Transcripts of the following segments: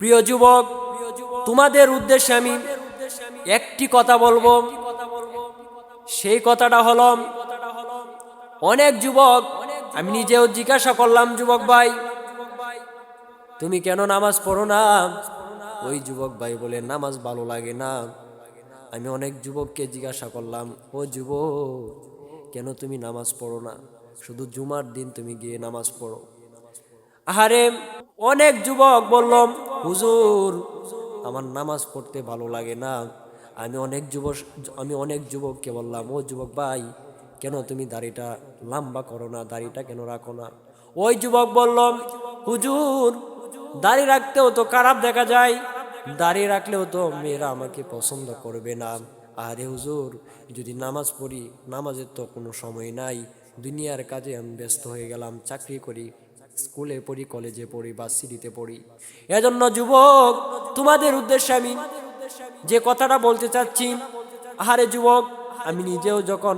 প্রিয় যুবক, তোমাদের উদ্দেশ্যে আমি একটি কথা বলব। সেই কথাটা হলো, অনেক যুবক, আমি নিজেও জিজ্ঞাসা করলাম, যুবক ভাই, তুমি কেন নামাজ পড়ো না? ওই যুবক ভাই বলে, নামাজ ভালো লাগে না। আমি অনেক যুবককে জিজ্ঞাসা করলাম, ও যুবক, কেন তুমি নামাজ পড়ো না? শুধু জুমার দিন তুমি গিয়ে নামাজ পড়ো। আহারে, অনেক যুবক বললাম হুজুর, আমার নামাজ পড়তে ভালো লাগে না। আমি অনেক যুবক, আমি অনেক যুবককে বললাম, ও যুবক ভাই, কেন তুমি দাড়িটা লম্বা করো না? দাড়িটা কেন রাখো না? ওই যুবক বললাম হুজুর, দাড়ি রাখতেও তো খারাপ দেখা যায়। দাড়ি রাখলেও তো মেয়েরা আমাকে পছন্দ করবে না। আরে হুজুর, যদি নামাজ পড়ি, নামাজের তো কোনো সময় নাই। দুনিয়ার কাজে আমি ব্যস্ত হয়ে গেলাম, চাকরি করি। স্কুলে পড়ি, কলেজে পড়ি বা সিডিতে পড়ি। এজন্য যুবক, তোমাদের উদ্দেশ্যে আমি যে কথাটা বলতে চাচ্ছি, আহারে যুবক, আমি নিজেও যখন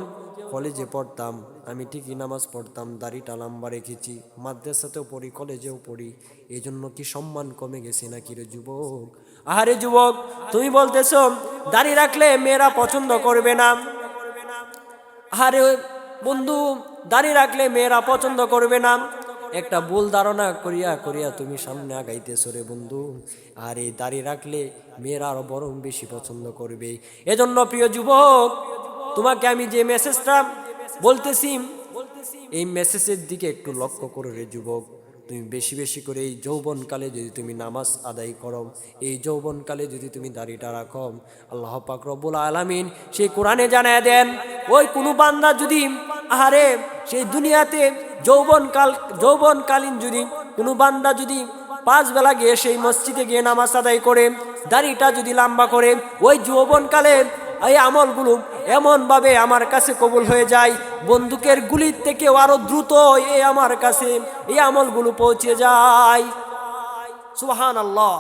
কলেজে পড়তাম, আমি ঠিকই নামাজ পড়তাম দাড়িটা লম্বা রেখেছি, মাদ্রাসাতেও পড়ি, কলেজেও পড়ি এই জন্য কি সম্মান কমে গেছে নাকি রে যুবক? আহারে যুবক, তুমি বলতেছ, দাড়ি রাখলে মেয়েরা পছন্দ করবে না। আরে বন্ধু, দাড়ি রাখলে মেয়েরা পছন্দ করবে না। একটা ভুল ধারণা করিয়া করিয়া তুমি সামনে আগাইতেছ রে বন্ধু। আর এই দাড়ি রাখলে মেয়েরা আরও বরং বেশি পছন্দ করবে। এজন্য প্রিয় যুবক, তোমাকে আমি যে মেসেজটা বলতেছি, এই মেসেজের দিকে একটু লক্ষ্য করো রে যুবক। তুমি বেশি বেশি করে এই যৌবনকালে যদি তুমি নামাজ আদায় করো, এই যৌবনকালে যদি তুমি দাড়িটা রাখো, আল্লাহ পাক রব্বুল আলামিন সেই কোরআনে জানায় দেন, ওই কোনো বান্দা যদি আহারে, সেই দুনিয়াতে যৌবনকাল যৌবনকালীন যদি কোনো বান্দা যদি পাঁচ বেলা গিয়ে সেই মসজিদে গিয়ে নামাজ আদায় করে, দাড়িটা যদি লম্বা করে, ওই যৌবনকালে এই আমলগুলো এমনভাবে আমার কাছে কবুল হয়ে যায়, বন্দুকের গুলির থেকেও আরও দ্রুত এই আমার কাছে এই আমলগুলো পৌঁছে যায়। সুহান আল্লাহ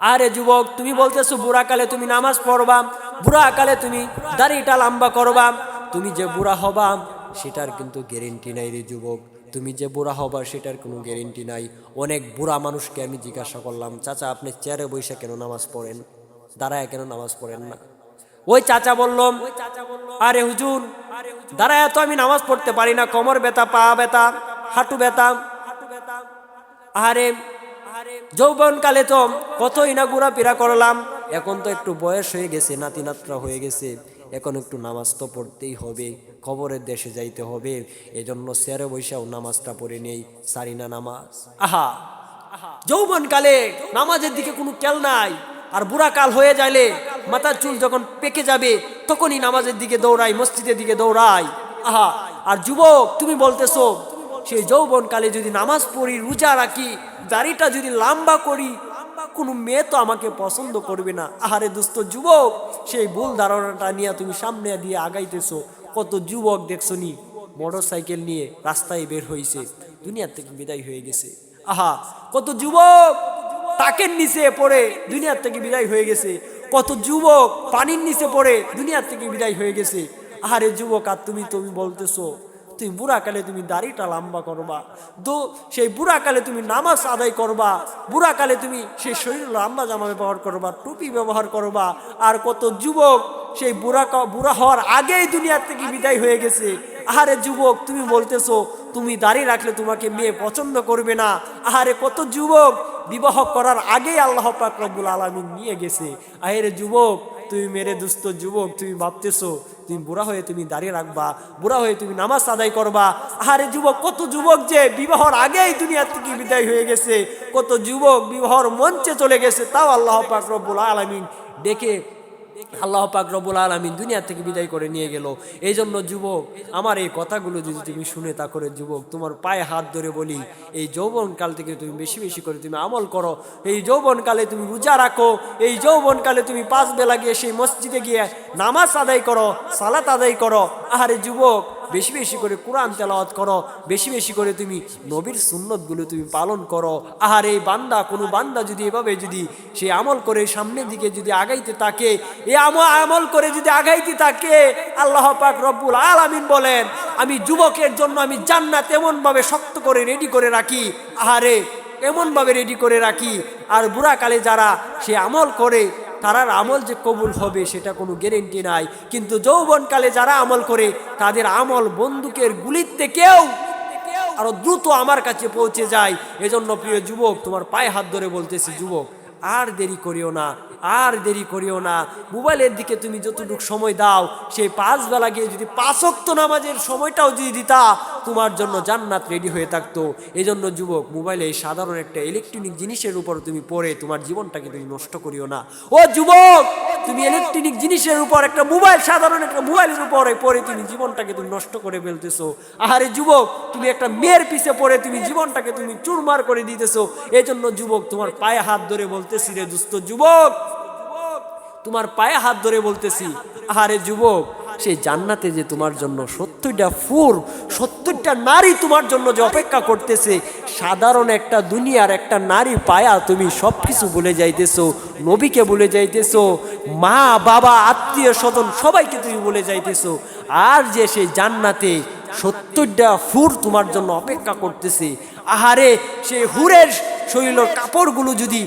আরে যুবক, তুমি বলতেছো বুড়াকালে তুমি নামাজ পড়বা, বুড়াকালে তুমি দাড়িটা লম্বা করবা তুমি যে বুড়া হবা, সেটার কিন্তু গ্যারেন্টি নাই রে যুবক। তুমি যে বুড়া হবা, সেটার কোনো গ্যারেন্টি নাই। অনেক বুড়া মানুষকে আমি জিজ্ঞাসা করলাম, চাচা, আপনি চেয়ারে বৈশা কেন নামাজ পড়েন? দাঁড়ায় কেন নামাজ পড়েন না? ওই চাচা বললাম আরে হুজুর, দাঁড়ায় তো আমি নামাজ পড়তে পারি না। কোমর ব্যথা, পা ব্যথা, হাঁটু ব্যথা। আরে যৌবনকালে তো কতই না ঘোরাফেরা করলাম। এখন তো একটু বয়স হয়ে গেছে নাতি নাতরা হয়ে গেছে। এখন একটু নামাজ তো পড়তেই হবে খবরের দেশে যাইতে হবে, এজন্য সেরে বৈশাও নামাজটা পড়ে নেই সারিনা নামাজ। আহা! যৌবনকালে নামাজের দিকে কোনো খেয়াল নাই, আর বুড়া কাল হয়ে যাইলে মাথার চুল যখন পেকে যাবে, তখনই নামাজের দিকে দৌড়াই, মসজিদের দিকে দৌড়াই। আহা! আর যুবক, তুমি বলতেছো, সেই যৌবনকালে যদি নামাজ পড়ি, রোজা রাখি, দাড়িটা যদি লম্বা করি, কোনো মেয়ে তো আমাকে পছন্দ করবে না। আহারে দুস্থ যুবক! সেই ভুল ধারণাটা নিয়ে তুমি সামনে দিয়ে আগাইতেছো। কত যুবক দেখছ নি মোটর সাইকেল নিয়ে রাস্তায় বের হয়েছে দুনিয়ার থেকে বিদায় হয়ে গেছে। আহা, কত যুবক তাকের নিচে পড়ে দুনিয়ার থেকে বিদায় হয়ে গেছে। কত যুবক পানির নিচে পড়ে দুনিয়ার থেকে বিদায় হয়ে গেছে। আহারে যুবক, আর তুমি তুমি বলতেছো তুমি বুড়াকালে তুমি দাড়িটা লম্বা করবা। তো সেই বুড়াকালে তুমি নামাজ আদায় করবা। বুড়াকালে তুমি সেই শরীর লম্বা জামা ব্যবহার করবা, টুপি ব্যবহার করবা। আর কত যুবক সেই বুড়া বুড়া হওয়ার আগেই দুনিয়ার থেকে বিদায় হয়ে গেছে। আহারে যুবক, তুমি বলতেছো, তুমি দাড়ি রাখলে তোমাকে মেয়ে পছন্দ করবে না। আহারে কত যুবক, বিবাহ করার আগেই আল্লাহ পাক রব্বুল আলমিন নিয়ে গেছে। আহেরে যুবক তুমি মেরে দুস্থ যুবক, তুমি ভাবতেছো, তুমি বুড়া হয়ে তুমি দাঁড়িয়ে রাখবা, বুড়া হয়ে তুমি নামাজ আদায় করবা। আরে যুবক, কত যুবক যে বিবাহর আগেই দুনিয়া থেকে বিদায় হয়ে গেছে, কত যুবক বিবাহর মঞ্চে চলে গেছে, তাও আল্লাহ পাক রব্বুল আলমিন ডেকে আল্লাহ পাক রবুল আলমিন দুনিয়া থেকে বিদায় করে নিয়ে গেল। এই জন্য যুবক, আমার এই কথাগুলো যদি তুমি শুনে, তা করে যুবক, তোমার পায়ে হাত ধরে বলি, এই যৌবনকাল থেকে তুমি বেশি বেশি করে তুমি আমল করো। এই যৌবনকালে তুমি রোজা রাখো, এই যৌবনকালে তুমি পাঁচ বেলা গিয়ে সেই মসজিদে গিয়ে নামাজ আদায় করো, সালাত আদায় করো। আহারে যুবক বেশি বেশি করে কোরআন তেলাওয়াত করো, বেশি বেশি করে তুমি নবীর সুন্নতগুলো তুমি পালন করো। আহার, এই বান্দা, কোনো বান্দা যদি এভাবে যদি সে আমল করে, সামনের দিকে যদি আগাইতে থাকে, এ আমল করে যদি আগাইতে থাকে, আল্লাহ পাক রব্বুল আলামিন বলেন, আমি যুবকের জন্য আমি জান্নাত এমন ভাবে শক্ত করে রেডি করে রাখি, আহারে, এমনভাবে রেডি করে রাখি। আর বুড়াকালে যারা সে আমল করে তারার আমল যে কবুল হবে সেটা কোনো গ্যারেন্টি নাই। কিন্তু যৌবনকালে যারা আমল করে, তাদের আমল বন্দুকের গুলির থেকেও আরও দ্রুত আমার কাছে পৌঁছে যায়। এজন্য প্রিয় যুবক, তোমার পায়ে হাত ধরে বলতেছি, যুবক আর দেরি করিও না, আর দেরি করিও না। মোবাইলের দিকে তুমি যতটুকু সময় দাও, সেই পাঁচ বেলা গিয়ে যদি পাঁচক্ত নামাজের সময়টাও যদি দিতা, তোমার জন্য জান্নাত রেডি হয়ে থাকতো। এই জন্য যুবক, মোবাইলে এই সাধারণ একটা ইলেকট্রনিক জিনিসের উপর তুমি পড়ে তোমার জীবনটাকে তুমি নষ্ট করিও না। ও যুবক! তুমি ইলেকট্রনিক জিনিসের উপর একটা মোবাইল সাধারণ একটা মোবাইলের উপরে পড়ে তুমি জীবনটাকে তুমি নষ্ট করে ফেলতেছো। আহারে যুবক, তুমি একটা মেয়ের পিছে পড়ে তুমি জীবনটাকে তুমি চুরমার করে দিতেছো। এই জন্য যুবক, তোমার পায়ে হাত ধরে বলতেছি রে দুস্থ যুবক। তোমার পায়ে হাত ধরে বলতেছি, আহারে যুবক সেই জান্নাতে যে তোমার জন্য সত্যিটা ফুর সত্তরটা নারী তোমার জন্য যে অপেক্ষা করতেছে, সাধারণ একটা দুনিয়ার একটা নারী পায়া তুমি সব কিছু ভুলে যাইতেছো, নবীকে ভুলে যাইতেছো, মা, বাবা, আত্মীয় স্বজন সবাইকে তুমি ভুলে যাইতেছো। আর যে সেই জান্নাতে সত্তরটা ফুর তোমার জন্য অপেক্ষা করতেছে, আহারে, সে হুরের শরীরের কাপড়গুলো যদি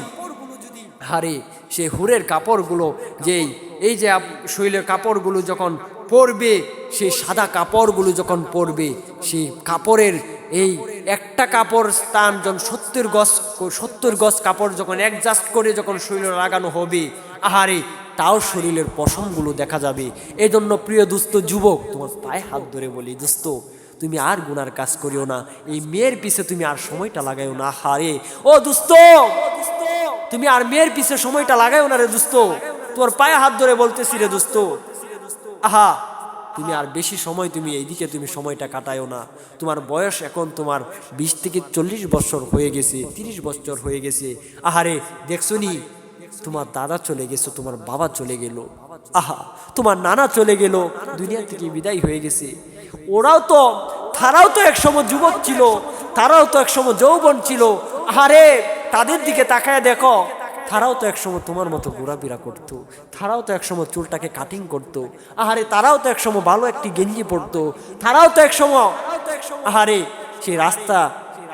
হারে সে হুরের কাপড়গুলো যেই, এই যে শরীরের কাপড়গুলো যখন পরবে সেই সাদা কাপড়গুলো যখন পরবে, সেই কাপড়ের এই একটা কাপড় স্থান যখন সত্তর গজ সত্তর গজ কাপড় যখন অ্যাডজাস্ট করে যখন শরীরে লাগানো হবে, আহারে, তাও শরীরের পশমগুলো দেখা যাবে। এই জন্য প্রিয় দুস্থ যুবক, তোমার পায়ে হাত ধরে বলি, দুস্থ, তুমি আর গুনার কাজ করিও না। এই মেয়ের পিছে তুমি আর সময়টা লাগাইও না হারে ও দুস্থ, তুমি আর মেয়ের পিছে সময়টা লাগাইও না রে দোস্ত তোর পায়ে হাত ধরে বলতেছি রে দোস্ত আহা তুমি আর বেশি সময় তুমি এইদিকে তুমি সময়টা কাটায়ও না। তোমার বয়স এখন তোমার বিশ থেকে চল্লিশ বছর হয়ে গেছে, তিরিশ বছর হয়ে গেছে। আহারে, দেখছ নি? তোমার দাদা চলে গেছে, তোমার বাবা চলে গেল। আহা, তোমার নানা চলে গেল, দুনিয়া থেকে বিদায় হয়ে গেছে। ওরাও তো, তারাও তো একসময় যুবক ছিল, তারাও তো একসময় যৌবন ছিল। আহারে, তাদের দিকে তাকায় দেখো। তারাও তো একসময় তোমার মতো ঘোরাফেরা করতো, তারাও তো একসময় চুলটাকে কাটিং করতো। আহারে, তারাও তো একসময় ভালো একটি গেঞ্জি পরতো। তারাও তো একসময়, আহারে সেই রাস্তা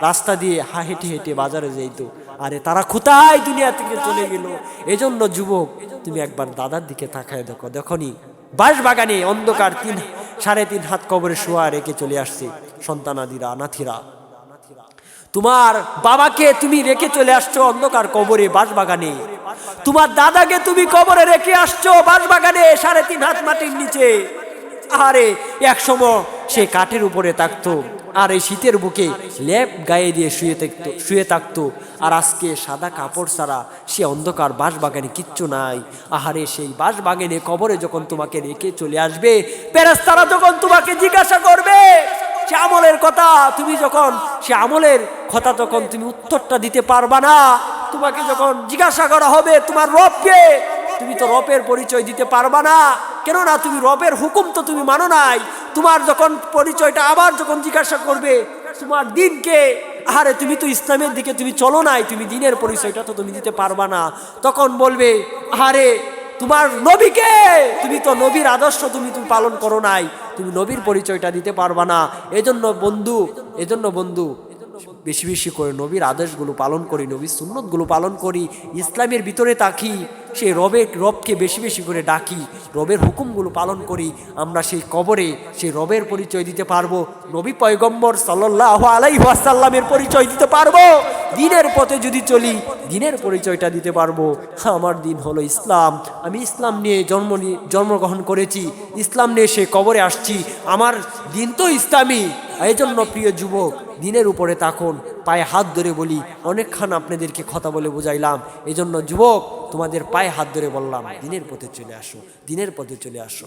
রাস্তা দিয়ে হা হেঁটে হেঁটে বাজারে যাইতো। আরে, তারা কোথায় দুনিয়া থেকে চলে গেল? এজন্য যুবক, তুমি একবার দাদার দিকে তাকায় দেখো। দেখনি বাঁশ বাগানে অন্ধকার তিন, সাড়ে তিন হাত কবরে শোয়া রেখে চলে আসছে সন্তানাদিরা নাথিরা তোমার বাবাকে তুমি রেখে চলে আসছো অন্ধকার কবরে বাঁশবাগানে। তোমার দাদাকে তুমি কবরে রেখে আসছো বাঁশবাগানে সাড়ে তিন হাত মাটির নিচে। আরে, এক সময় সে কাঠের উপরে থাকতো আর এই শীতের বুকে লেপ গায়ে দিয়ে শুয়ে থাকতো শুয়ে থাকতো। আর আজকে সাদা কাপড় ছাড়া সে অন্ধকার বাঁশবাগানে কিচ্ছু নাই। আহারে, সেই বাঁশবাগানে কবরে যখন তোমাকে রেখে চলে আসবে পেরাস্তারা যখন তোমাকে জিজ্ঞাসা করবে সে আমলের কথা, তুমি যখন সে আমলের কথা তখন তুমি উত্তরটা দিতে পারবা না। তোমাকে যখন জিজ্ঞাসা করা হবে, তোমার রবকে? তুমি তো রবের পরিচয় দিতে পারবা না। কেননা তুমি রবের হুকুম তো তুমি মানো নাই। তোমার যখন পরিচয়টা আবার যখন জিজ্ঞাসা করবে, তোমার দিনকে আরে তুমি তো ইসলামের দিকে তুমি চলো নাই। তুমি দিনের পরিচয়টা তো তুমি দিতে পারবা না। তখন বলবে আরে তোমার নবীকে। তুমি তো নবীর আদর্শ তুমি তুমি পালন করো নাই। তুমি নবীর পরিচয়টা দিতে পারবা না। এজন্য বন্ধু এজন্য বন্ধু, বেশি বেশি করে নবীর আদেশগুলো পালন করি, নবীর সুন্নতগুলো পালন করি, ইসলামের ভিতরে তাকি সেই রবের, রবকে বেশি বেশি করে ডাকি, রবের হুকুমগুলো পালন করি, আমরা সেই কবরে সেই রবের পরিচয় দিতে পারব, নবী পয়গম্বর সাল্লাহ আলাই ওয়াসাল্লামের পরিচয় দিতে পারব, দিনের পথে যদি চলি, দিনের পরিচয়টা দিতে পারব। আমার দিন হলো ইসলাম, আমি ইসলাম নিয়ে জন্ম নিয়ে জন্মগ্রহণ করেছি, ইসলাম নিয়ে সে কবরে আসছি, আমার দিন তো ইসলামী। এই জন্য প্রিয় যুবক, দিনের উপরে তাকুন পায়ে হাত ধরে বলি অনেকক্ষণ আপনাদেরকে কথা বলে বুঝাইলাম। এজন্য যুবক, তোমাদের পায়ে হাত ধরে বললাম, দিনের পথে চলে আসো, দিনের পথে চলে আসো।